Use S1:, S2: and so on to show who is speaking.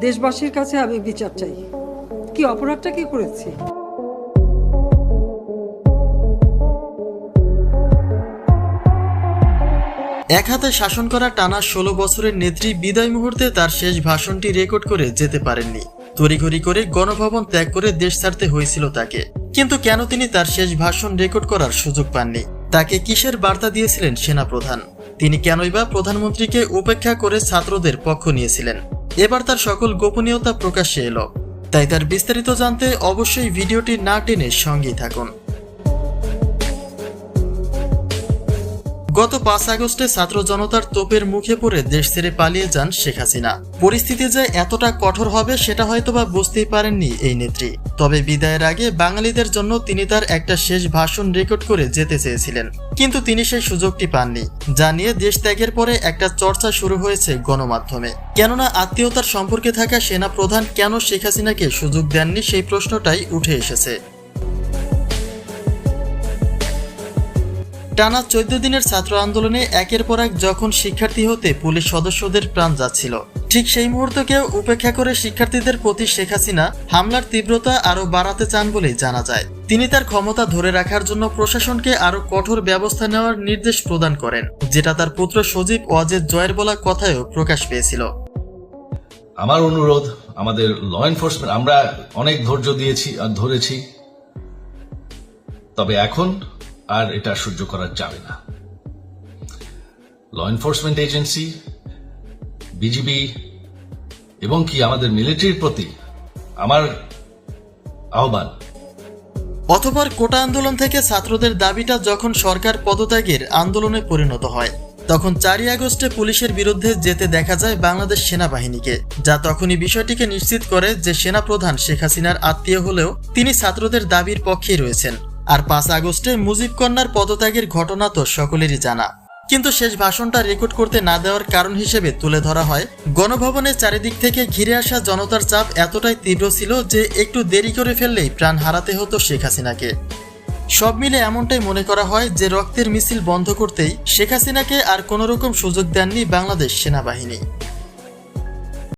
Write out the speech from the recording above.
S1: দেশবাসীর কাছে আমি বিচার চাই। কি অপরাধটা কি করেছি?
S2: এক হাতে শাসন করা টানা ষোলো বছরের নেত্রী বিদায় মুহূর্তে তার শেষ ভাষণটি রেকর্ড করে যেতে পারেননি। তড়িঘড়ি করে গণভবন ত্যাগ করে দেশ ছাড়তে হয়েছিল তাকে। কিন্তু কেন তিনি তার শেষ ভাষণ রেকর্ড করার সুযোগ পাননি? তাকে কিসের বার্তা দিয়েছিলেন সেনাপ্রধান? তিনি কেনই বা প্রধানমন্ত্রীকে উপেক্ষা করে ছাত্রদের পক্ষ নিয়েছিলেন? এবার তার সকল গোপনীয়তা প্রকাশ্যে এলো। তাই তার বিস্তারিত জানতে অবশ্যই ভিডিওটি না টেনে সঙ্গেই থাকুন। গত পাঁচ আগস্টে ছাত্র জনতার তোপের মুখে পড়ে দেশ ছেড়ে পালিয়ে যান শেখ হাসিনা। পরিস্থিতি যে এতটা কঠোর হবে সেটা হয়তোবা বুঝতেই পারেননি এই নেত্রী। তবে বিদায়ের আগে বাঙালিদের জন্য তিনি তার একটা শেষ ভাষণ রেকর্ড করে যেতে চেয়েছিলেন। কিন্তু তিনি সেই সুযোগটি পাননি, যা নিয়ে দেশ ত্যাগের পরে একটা চর্চা শুরু হয়েছে গণমাধ্যমে। কেননা আত্মীয়তার সম্পর্কে থাকা সেনা প্রধান কেন শেখ হাসিনাকে সুযোগ দেননি সেই প্রশ্নটাই উঠে এসেছে। টানা চোদ্দ দিনের ছাত্র আন্দোলনে একের পর এক যখন শিক্ষার্থী হতে পুলিশ সদস্যদের প্রাণ যাচ্ছিল। ঠিক সেই মুহূর্তকেও উপেক্ষা করে শিক্ষার্থীদের প্রতি শেখ হাসিনা হামলার তীব্রতা আরও বাড়াতে চান বলে জানা যায়। তিনি তার ক্ষমতা ধরে রাখার জন্য প্রশাসনকে আরও কঠোর ব্যবস্থা নেওয়ার নির্দেশ প্রদান করেন, যেটা তার পুত্র সজীব ওয়াজেদ জয়ের বলা কথায়ও প্রকাশ পেয়েছিল।
S3: আমার অনুরোধ, আমাদের ল এনফোর্সমেন্ট আমরা অনেক ধৈর্য দিয়েছি আর ধরেছি। তবে এখন আর এটা সহ্য করা যাবে না। ল এনফোর্সমেন্ট এজেন্সি বিজিবি এবং কি আমাদের মিলিটারির প্রতি আমার আহ্বান।
S2: অথবা কোটা আন্দোলন থেকে ছাত্রদের দাবিটা যখন সরকার পদত্যাগের আন্দোলনে পরিণত হয়, তখন চারই আগস্টে পুলিশের বিরুদ্ধে যেতে দেখা যায় বাংলাদেশ সেনাবাহিনীকে, যা তখনই বিষয়টিকে নিশ্চিত করে যে সেনাপ্রধান শেখ হাসিনার আত্মীয় হলেও তিনি ছাত্রদের দাবির পক্ষেই রয়েছেন। আর পাঁচ আগস্টে মুজিব কন্যার পদত্যাগের ঘটনা তো সকলেরই জানা। কিন্তু শেষ ভাষণটা রেকর্ড করতে না দেওয়ার কারণ হিসেবে তুলে ধরা হয়। গণভবনের চারিদিক থেকে ঘিরে আসা জনতার চাপ এতটাই তীব্র ছিল যে একটু দেরি করে ফেললেই প্রাণ হারাতে হতো শেখ হাসিনাকে। সব মিলে এমনটাই মনে করা হয় যে রক্তের মিছিল বন্ধ করতেই শেখ হাসিনাকে আর কোনো রকম সুযোগ দেননি বাংলাদেশ সেনাবাহিনী।